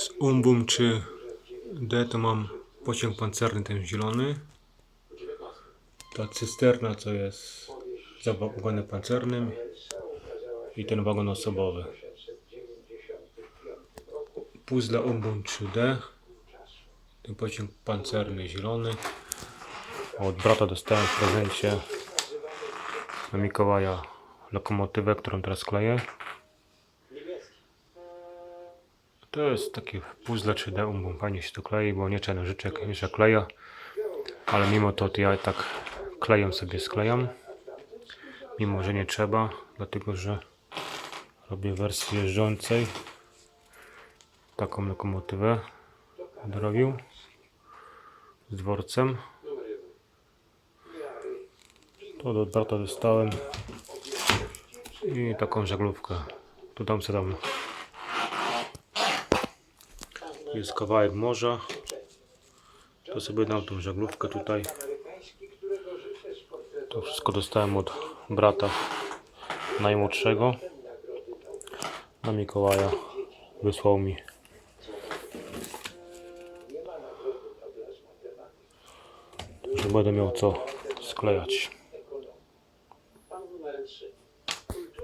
Z Umbum czy D to mam pociąg pancerny ten zielony. Ta cysterna co jest za wagonem pancernym i ten wagon osobowy. Puzzle Umbum 3D. Ten pociąg pancerny zielony. Od brata dostałem w prezencie na Mikołaja lokomotywę, którą teraz kleję. To jest takie puzzle 3D umbum. Fajnie się to klei, bo nie trzeba nożyczek, jeszcze kleja. Ale mimo to, to ja tak klejem sobie sklejam. Mimo, że nie trzeba, dlatego że robię wersję jeżdżącej. Taką lokomotywę będę robił z dworcem. To do brata dostałem i taką żaglówkę. Tu dam sobie tam jest kawałek morza. To sobie dam tą żaglówkę tutaj. To wszystko dostałem od brata najmłodszego. Na Mikołaja wysłał mi. Że będę miał co sklejać.